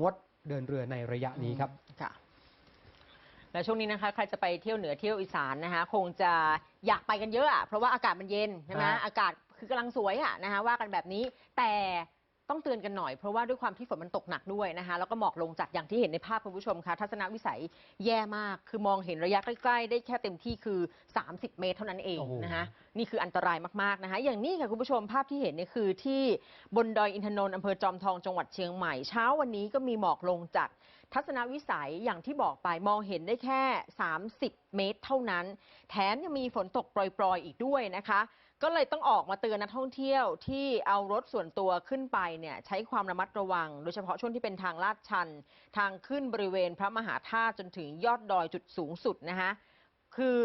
งดเดินเรือในระยะนี้ครับค่ะและช่วงนี้นะคะใครจะไปเที่ยวเหนือเที่ยวอีสานนะคะ คงจะอยากไปกันเยอะอะเพราะว่าอากาศมันเย็นใช่ไหมฮะอากาศคือกำลังสวยอะนะคะว่ากันแบบนี้แต่ ต้องเตือนกันหน่อยเพราะว่าด้วยความที่ฝนมันตกหนักด้วยนะคะ แล้วก็หมอกลงจัดอย่างที่เห็นในภาพคุณผู้ชมคะทัศนวิสัยแย่มาก คือมองเห็นระยะใกล้ๆ ได้แค่เต็มที่คือ 30 เมตรเท่านั้นเองโอ้โหนะคะนี่คืออันตรายมากๆนะคะ อย่างนี้ค่ะคุณผู้ชมภาพที่เห็นเนี่ยคือที่บนดอยอินทนนท์อำเภอจอมทองจังหวัดเชียงใหม่เช้าวันนี้ก็มีหมอกลงจัดทัศนวิสัยอย่างที่บอกไปมองเห็นได้แค่ 30 เมตรเท่านั้น แถมยังมีฝนตกปรอยๆอีกด้วยนะคะ ก็เลยต้องออกมาเตือนนักท่องเที่ยวที่เอารถส่วนตัวขึ้นไปเนี่ยใช้ความระมัดระวัง โดยเฉพาะช่วงที่เป็นทางลาดชัน ทางขึ้นบริเวณพระมหาธาตุจนถึงยอดดอยจุดสูงสุดนะคะคือ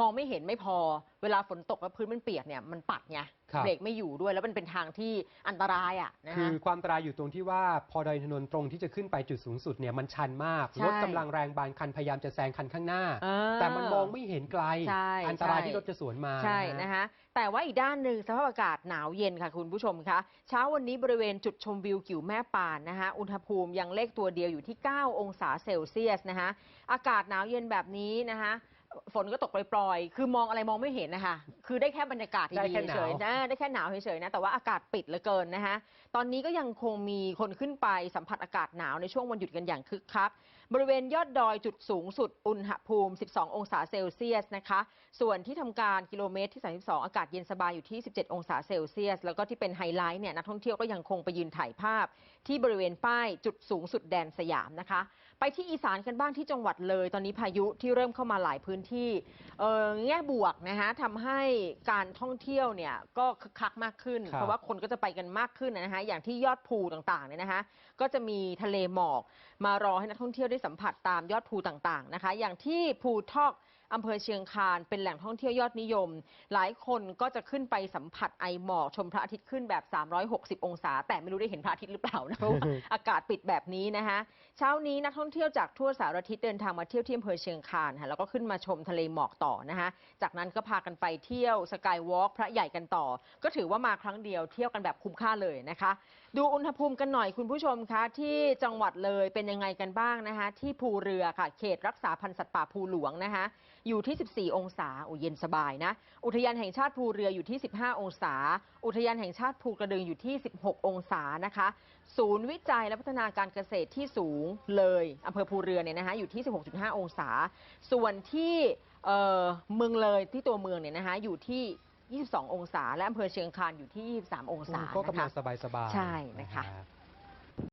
มองไม่เห็นไม่พอ เวลาฝนตกแล้วพื้นมันเปียกเนี่ยมันปัดไงครับ เบรกไม่อยู่ด้วย แล้วมันเป็นทางที่อันตรายอะนะคืคะอความอันตรายอยู่ตรงที่ว่าพอดอยอินทนนท์ตรงที่จะขึ้นไปจุดสูงสุดเนี่ยมันชันมากใช่รถกำลังแรงบางคันพยายามจะแซงคันข้างหน้า เออแต่มันมองไม่เห็นไกล ใช่อันตรายใช่ ที่รถจะสวนมาใช่นะนะฮะคะแต่ว่าอีกด้านหนึ่งสภาพอากาศหนาวเย็นค่ะคุณผู้ชมคะเช้าวันนี้บริเวณจุดชมวิวกิวแม่ปานนะคะอุณหภูมิยังเลขตัวเดียวอยู่ที่ 9 องศาเซลเซียสนะคะอากาศหนาวเย็นแบบนี้นะคะ ฝนก็ตกปล่อยๆ คือมองอะไรมองไม่เห็นนะคะ คือได้แค่บรรยากาศได้ดีแค่หๆเฉนาวยๆนะ ได้แค่หนาวเฉยๆนะ แต่ว่าอากาศปิดเหลือเกินนะคะ ตอนนี้ก็ยังคงมีคนขึ้นไปสัมผัสอากาศหนาวในช่วงวันหยุดกันอย่างคึกคัก บริเวณยอดดอยจุดสูงสุดอุณหภูมิ 12 องศาเซลเซียสนะคะ ส่วนที่ทำการกิโลเมตรที่ 32 อากาศเย็นสบายอยู่ที่ 17 องศาเซลเซียส แล้วก็ที่เป็นไฮไลท์เนี่ยนักท่องเที่ยวก็ยังคงไปยืนถ่ายภาพ ที่บริเวณป้ายจุดสูงสุดแดนสยามนะคะ ไปที่อีสานกันบ้างที่จังหวัดเลย ตอนนี้พายุที่เริ่มเข้ามาหลายพื้นที่เออแง่บวกนะคะทำให้การท่องเที่ยวเนี่ยก็คึกคักมากขึ้นครับเพราะว่าคนก็จะไปกันมากขึ้นนะคะอย่างที่ยอดภูต่างๆเนี่ยนะคะก็จะมีทะเลหมอกมารอให้นักท่องเที่ยวได้สัมผัสตามยอดภูต่างๆนะคะ อย่างที่ภูทอก อำเภอเชียงคานเป็นแหล่งท่องเที่ยวยอดนิยม หลายคนก็จะขึ้นไปสัมผัสไอหมอกชมพระอาทิตย์ขึ้นแบบ 360 องศา แต่ไม่รู้ได้เห็นพระอาทิตย์หรือเปล่านะเพราะว่าอากาศปิดแบบนี้นะคะเช้านี้นักท่องเที่ยวจากทั่วสารทิศเดินทางมาเที่ยวที่อำเภอเชียงคานค่ะแล้วก็ขึ้นมาชมทะเลหมอกต่อนะคะจากนั้นก็พากันไปเที่ยวสกายวอล์กพระใหญ่กันต่อ ก็ถือว่ามาครั้งเดียวเที่ยวกันแบบคุ้มค่าเลยนะคะ ดูอุณหภูมิกันหน่อยคุณผู้ชมคะที่จังหวัดเลยเป็นยังไงกันบ้างนะคะที่ภูเรือค่ะเขตรักษาพันธุ์สัตว์ป่าภูหลวงนะคะอยู่ที่ 14 องศาโอ้เย็นสบายนะ อุทยานแห่งชาติภูเรืออยู่ที่ 15 องศา อุทยานแห่งชาติภูกระดึงอยู่ที่ 16 องศานะคะ ศูนย์วิจัยและพัฒนาการเกษตรที่สูงเลยอำเภอภูเรือเนี่ยนะคะอยู่ที่ 16.5 องศา ส่วนที่เอ่อเมืองเลยที่ตัวเมืองเนี่ยนะคะอยู่ที่ 22 องศา และอำเภอเชียงคานอยู่ที่ 23 องศาก็กำลันะงคะสบายๆใช่นะคะรับ